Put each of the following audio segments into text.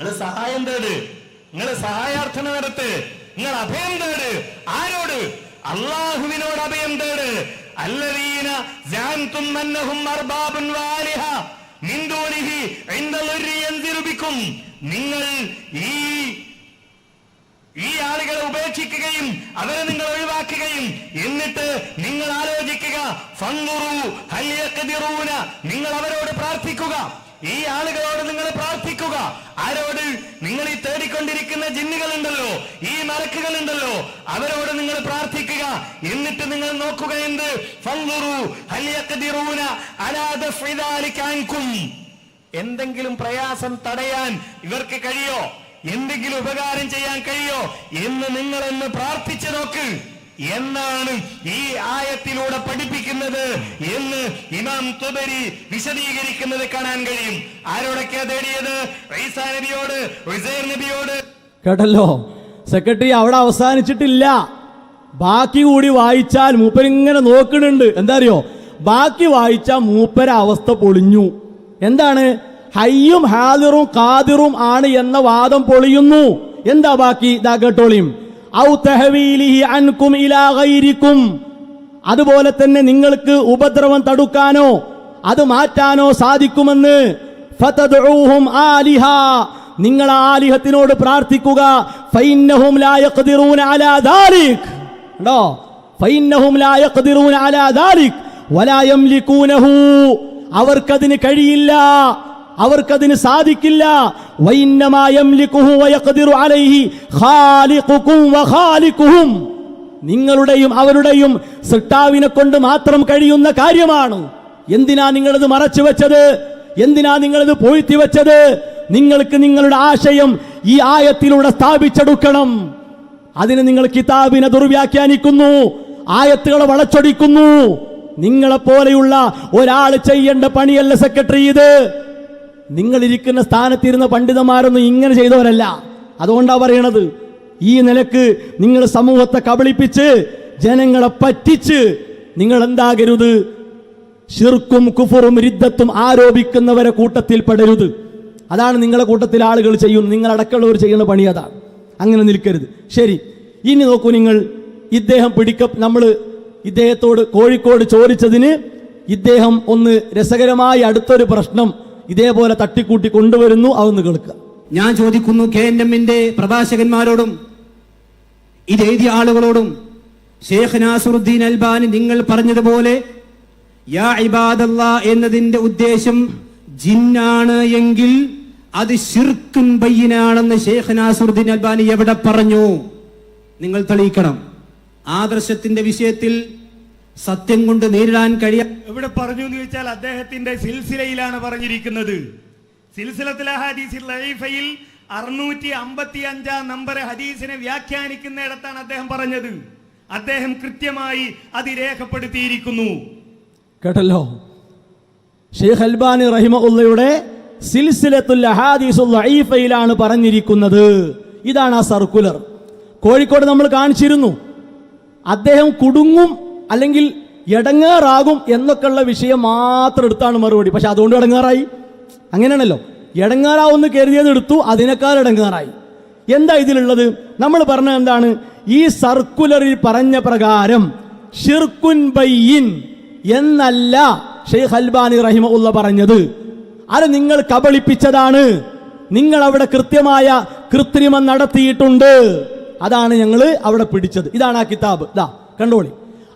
നിങ്ങൾ സഹായം തേട്. നിങ്ങൾ സഹായാർത്ഥന നടത്ത്. നിങ്ങൾ അഭയം തേട്. ആരോട്? അള്ളാഹുവിനോട് അഭയം തേട്. അല്ലദീന നിങ്ങൾ അന്നഹും ഈ ആളുകളെ ഉപേക്ഷിക്കുകയും അവരെ നിങ്ങൾ ഒഴിവാക്കുകയും എന്നിട്ട് നിങ്ങൾ ആലോചിക്കുക. നിങ്ങൾ അവരോട് പ്രാർത്ഥിക്കുക. ഈ ആളുകളോട് നിങ്ങൾ പ്രാർത്ഥിക്കുക. ആരോട് നിങ്ങൾ ഈ തേടിക്കൊണ്ടിരിക്കുന്ന ജിന്നുകൾ ഉണ്ടല്ലോ ഈ മലക്കുകൾ ഉണ്ടല്ലോ അവരോട് നിങ്ങൾ പ്രാർത്ഥിക്കുക. എന്നിട്ട് നിങ്ങൾ നോക്കുക എന്ത്? എന്തെങ്കിലും പ്രയാസം തടയാൻ ഇവർക്ക് കഴിയോ? എന്തെങ്കിലും ഉപകാരം ചെയ്യാൻ കഴിയോ എന്ന് നിങ്ങൾ എന്ന് പ്രാർത്ഥിച്ചു നോക്ക്. എന്നാണ് ഈ ആയത്തിലൂടെ പഠിപ്പിക്കുന്നത് എന്ന് ഇമാം തുബരി വിശദീകരിക്കുന്നത് കാണാൻ കഴിയും. ആരോടൊക്കെയാ തേടിയത്? നബിയോട് നബിയോട്. കേട്ടല്ലോ? സെക്രട്ടറി അവിടെ അവസാനിച്ചിട്ടില്ല. ബാക്കി കൂടി വായിച്ചാൽ മൂപ്പരിങ്ങനെ നോക്കുന്നുണ്ട്. എന്താ അറിയോ? ബാക്കി വായിച്ചാൽ മൂപ്പര അവസ്ഥ പൊളിഞ്ഞു. എന്താണ്? ഹയ്യും ഹാദിറും കാതിറും ആണ് എന്ന വാദം പൊളിയുന്നു. എന്താ ബാക്കി? ഇതാ കേട്ടോളിയും അതുപോലെ തന്നെ നിങ്ങൾക്ക് ഉപദ്രവം തടുക്കാനോ അത് മാറ്റാനോ സാധിക്കുമെന്ന്. ആലിഹ. നിങ്ങൾ ആലിഹത്തിനോട് പ്രാർത്ഥിക്കുക. അവർക്കതിന് കഴിയില്ല. അവർക്കതിന് സാധിക്കില്ല. നിങ്ങളുടെയും അവരുടെയും സൃഷ്ടാവിനെ കൊണ്ട് മാത്രം കഴിയുന്ന കാര്യമാണ്. എന്തിനാ നിങ്ങളത് മറച്ചു വെച്ചത്? എന്തിനാ നിങ്ങളത് പൊഴുത്തി വെച്ചത്? നിങ്ങൾക്ക് നിങ്ങളുടെ ആശയം ഈ ആയത്തിലൂടെ സ്ഥാപിച്ചെടുക്കണം. അതിന് നിങ്ങൾ കിതാബിനെ ദുർവ്യാഖ്യാനിക്കുന്നു ആയത്തുകളെ വളച്ചൊടിക്കുന്നു. നിങ്ങളെ പോലെയുള്ള ഒരാൾ ചെയ്യേണ്ട പണിയല്ല സെക്രട്ടറി ഇത്. നിങ്ങൾ ഇരിക്കുന്ന സ്ഥാനത്തിരുന്ന പണ്ഡിതന്മാരൊന്നും ഇങ്ങനെ ചെയ്തവരല്ല. അതുകൊണ്ടാണ് പറയണത് ഈ നിലയ്ക്ക് നിങ്ങൾ സമൂഹത്തെ കബളിപ്പിച്ച് ജനങ്ങളെ പറ്റിച്ച് നിങ്ങൾ എന്താകരുത് ഷിർക്കും കുഫറും രിദ്ധത്തും ആരോപിക്കുന്നവരെ കൂട്ടത്തിൽ പെടരുത്. അതാണ് നിങ്ങളെ കൂട്ടത്തിൽ ആളുകൾ ചെയ്യുന്നത്. നിങ്ങളടക്കമുള്ളവർ ചെയ്യുന്ന പണി അതാണ് അങ്ങനെ നിൽക്കരുത്. ശരി. ഇനി നോക്കൂ നിങ്ങൾ. ഇദ്ദേഹം പിടിക്ക നമ്മൾ ഇദ്ദേഹത്തോട് കോഴിക്കോട് ചോദിച്ചതിന് ഇദ്ദേഹം ഒന്ന് രസകരമായി അടുത്തൊരു പ്രശ്നം ഇതേപോലെ തട്ടിക്കൂട്ടി കൊണ്ടുവരുന്നു അതൊന്ന് കേൾക്കുക. ഞാൻ ചോദിക്കുന്നു കെ എൻ എമ്മിന്റെ പ്രഭാഷകന്മാരോടും ഇതെഴുതിയ ആളുകളോടും ഷേഖ് നാസുറുദ്ദീൻ അൽബാനി നിങ്ങൾ പറഞ്ഞതുപോലെ യാ എന്നതിന്റെ ഉദ്ദേശം ജിന്നാണ് എങ്കിൽ അത് ഷിർക്കും ബയ്യനാണെന്ന് ഷേഖ് നാസുറുദ്ദീൻ അൽബാനി എവിടെ പറഞ്ഞു? നിങ്ങൾ തെളിയിക്കണം. ആദർശത്തിന്റെ വിഷയത്തിൽ സത്യം കൊണ്ട് നേരിടാൻ കഴിയാ എവിടെ പറഞ്ഞു എന്ന് ചോദിച്ചാൽ അദ്ദേഹത്തിന്റെ സിൽസിലയിലാണ് പറഞ്ഞിരിക്കുന്നത്. സിൽസിലത്തിലെ ഹദീസിൽ അറുന്നൂറ്റി അമ്പത്തി അഞ്ചാം നമ്പർ ഹദീസിനെ വ്യാഖ്യാനിക്കുന്നിടത്താണ് അദ്ദേഹം പറഞ്ഞത്. അദ്ദേഹം കൃത്യമായി അത് രേഖപ്പെടുത്തിയിരിക്കുന്നു. കേട്ടല്ലോ? ഷെയ്ഖ് അൽബാനി റഹിമുള്ളയുടെ സിൽസിലത്തുൽ അഹാദീസുൽ ലഈഫയിലാണ് പറഞ്ഞിരിക്കുന്നത്. ഇതാണ് ആ സർക്കുലർ. കോഴിക്കോട് നമ്മൾ കാണിച്ചിരുന്നു. അദ്ദേഹം കുടുങ്ങും അല്ലെങ്കിൽ എടങ്ങേറാകും എന്നൊക്കെയുള്ള വിഷയം മാത്രം എടുത്താണ് മറുപടി. പക്ഷെ അതുകൊണ്ട് എടങ്ങാറായി. അങ്ങനെയാണല്ലോ. എടങ്ങാറാവുന്ന കരുതിയത് എടുത്തു അതിനേക്കാൾ എടങ്ങാറായി. എന്താ ഇതിലുള്ളത്? നമ്മൾ പറഞ്ഞ എന്താണ്? ഈ സർക്കുലറിൽ പറഞ്ഞ പ്രകാരം ഷിർക്കുൻ ബയ്യിൻ എന്നല്ല ഷെയ്ഖ് അൽബാനി റഹിമഉള്ള പറഞ്ഞത്. അത് നിങ്ങൾ കബളിപ്പിച്ചതാണ്. നിങ്ങൾ അവിടെ കൃത്യമായ കൃത്രിമം നടത്തിയിട്ടുണ്ട്. അതാണ് ഞങ്ങൾ അവിടെ പിടിച്ചത്. ഇതാണ് ആ കിതാബ്. ഇതാ കണ്ടോളി.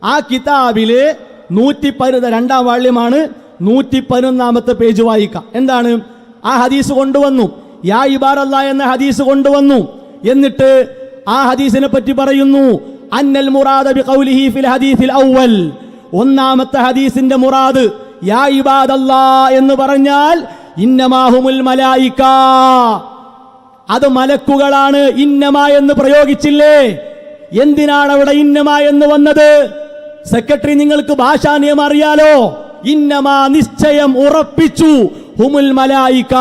ആ കിതാബിൽ നൂറ്റി പതിനൊന്ന് രണ്ടാം വാള്യമാണ് നൂറ്റി പതിനൊന്നാമത്തെ പേജ് വായിക്കാം. എന്താണ്? ആ ഹദീസ് കൊണ്ടുവന്നു. യാ ഇബാറല്ല എന്ന ഹദീസ് കൊണ്ടുവന്നു. എന്നിട്ട് ആ ഹദീസിനെ പറ്റി പറയുന്നു. അന്നൽ മുറാദ് ബി ഖൗലിഹി ഫിൽ ഹദീസിൽ അവൽ ഒന്നാമത്തെ ഹദീസിന്റെ മുറാദ് യാ ഇബാദല്ല എന്ന് പറഞ്ഞാൽ ഇന്നമാഹുമുൽ മലായിക്ക അത് മലക്കുകളാണ് ഇന്നമ എന്ന് പ്രയോഗിച്ചില്ലേ? എന്തിനാണ് അവിടെ ഇന്നമ എന്ന് വന്നത്? സെക്രട്ടറി നിങ്ങൾക്ക് ഭാഷാ നിയമം അറിയാലോ? ഇന്നമാ നിശ്ചയം ഉറപ്പിച്ചു. ഹുമുൽ മലായിക്ക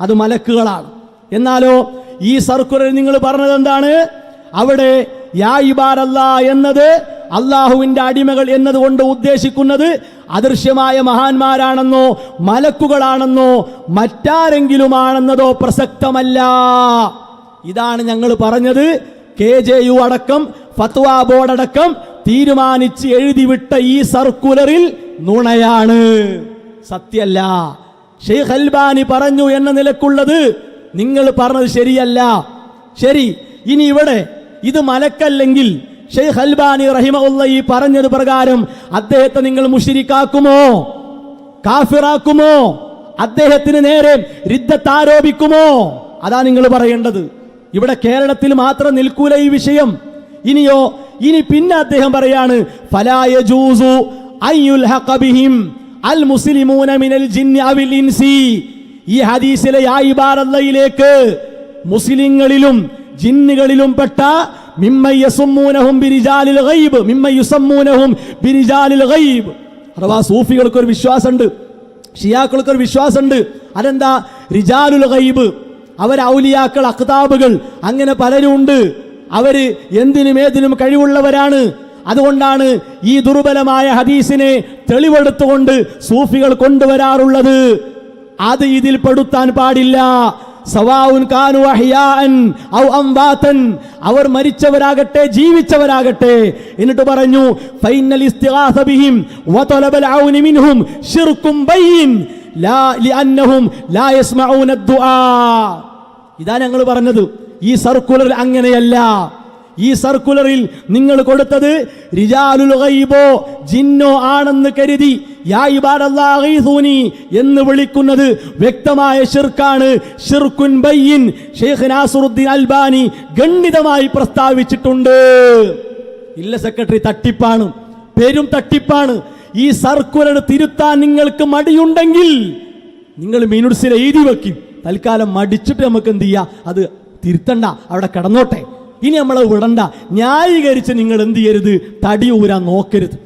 അത് മലക്കുകളാണ്. എന്നാലോ ഈ സർക്കുലർ നിങ്ങൾ പറഞ്ഞത് എന്താണ്? അവിടെ യാ ഇബാറല്ല എന്നത് അള്ളാഹുവിന്റെ അടിമകൾ എന്നതുകൊണ്ട് ഉദ്ദേശിക്കുന്നത് അദൃശ്യമായ മഹാന്മാരാണെന്നോ മലക്കുകളാണെന്നോ മറ്റാരെങ്കിലുമാണെന്നതോ പ്രസക്തമല്ല. ഇതാണ് ഞങ്ങൾ പറഞ്ഞത്. കെ ജെ യു അടക്കം ഫത്വ ബോർഡ് അടക്കം തീരുമാനിച്ച് എഴുതിവിട്ട ഈ സർക്കുലറിൽ നുണയാണ്. സത്യല്ല ഷെയ്ഖ് അൽബാനി പറഞ്ഞു എന്ന നിലക്കുള്ളത് നിങ്ങൾ പറഞ്ഞത് ശരിയല്ല. ശരി ഇനി ഇവിടെ ഇത് മലക്കല്ലെങ്കിൽ ഷെയ്ഖ് അൽബാനി റഹിമുള്ള ഈ പറഞ്ഞത് പ്രകാരം അദ്ദേഹത്തെ നിങ്ങൾ മുഷിരിക്കാക്കുമോ? കാഫിറാക്കുമോ? അദ്ദേഹത്തിന് നേരെ റിദ്ധത്ത് ആരോപിക്കുമോ? അതാ നിങ്ങൾ പറയേണ്ടത്. ഇവിടെ കേരളത്തിൽ മാത്രം നിൽക്കൂല ഈ വിഷയം. ഇനിയോ ഇനി പിന്നെ അദ്ദേഹം പറയാണ് ഫലായ ജൂസു അയ്യുൽ ഹഖബിഹിം അൽ മുസ്ലിമൂന മിനൽ ജിന്നി ഇൻസി. ഈ ഹദീസിലെ മുസ്ലിങ്ങളിലും ജിന്നുകളിലും പെട്ട ബിരിജാലിൽ ഗൈബ് ബിരിജാലിൽ ഗൈബ്. സൂഫികൾക്ക് ഒരു വിശ്വാസമുണ്ട് ഷിയാക്കൾക്ക് ഒരു വിശ്വാസമുണ്ട്. അതെന്താ? റിജാലുൽ ഗൈബ്. അവർ ഔലിയാക്കൾ അക്താബുകൾ അങ്ങനെ പലരും ഉണ്ട് അവർ എന്തിനും ഏതിനും കഴിവുള്ളവരാണ്. അതുകൊണ്ടാണ് ഈ ദുർബലമായ ഹദീസിനെ തെളിവെടുത്തുകൊണ്ട് സൂഫികൾ കൊണ്ടുവരാറുള്ളത്. അത് ഇതിൽ പെടുത്താൻ പാടില്ല. സവാഉൻ അവർ മരിച്ചവരാകട്ടെ ജീവിച്ചവരാകട്ടെ. എന്നിട്ട് പറഞ്ഞു ഫൈനൽ ഇസ്തിഗാസ ബിഹിം വതലബൽ ഔനി മിൻഹും ലാ ലാ യസ്മഊന അദ്ദുആ ഇതാ ഞങ്ങൾ പറഞ്ഞത്. ഈ സർക്കുലർ അങ്ങനെയല്ല. ഈ സർക്കുലറിൽ നിങ്ങൾ കൊടുത്തത് ഗൈബോ ജിന്നോ ആണെന്ന് കരുതി യാ എന്ന് വിളിക്കുന്നത് വ്യക്തമായ ഷിർക്കാണ് ഷിർക്കുൻ ബയ്യൻ ഷെയ്ഖ് നാസറുദ്ദീൻ അൽബാനി ഗണ്ഡിതമായി പ്രസ്താവിച്ചിട്ടുണ്ട്. ഇല്ല സെക്രട്ടറി തട്ടിപ്പാണ്. പേരും തട്ടിപ്പാണ്. ഈ സർക്കുലർ തിരുത്താൻ നിങ്ങൾക്ക് മടിയുണ്ടെങ്കിൽ നിങ്ങൾ മിനുട്സിൽ എഴുതി വെക്കും. തൽക്കാലം മടിച്ചിട്ട് നമുക്ക് എന്ത് ചെയ്യാം? അത് തിരുത്തണ്ട അവിടെ കിടന്നോട്ടെ. ഇനി നമ്മളെ വിടണ്ട. ന്യായീകരിച്ച് നിങ്ങൾ എന്ത് ചെയ്യരുത്? തടി ഊരാൻ നോക്കരുത്.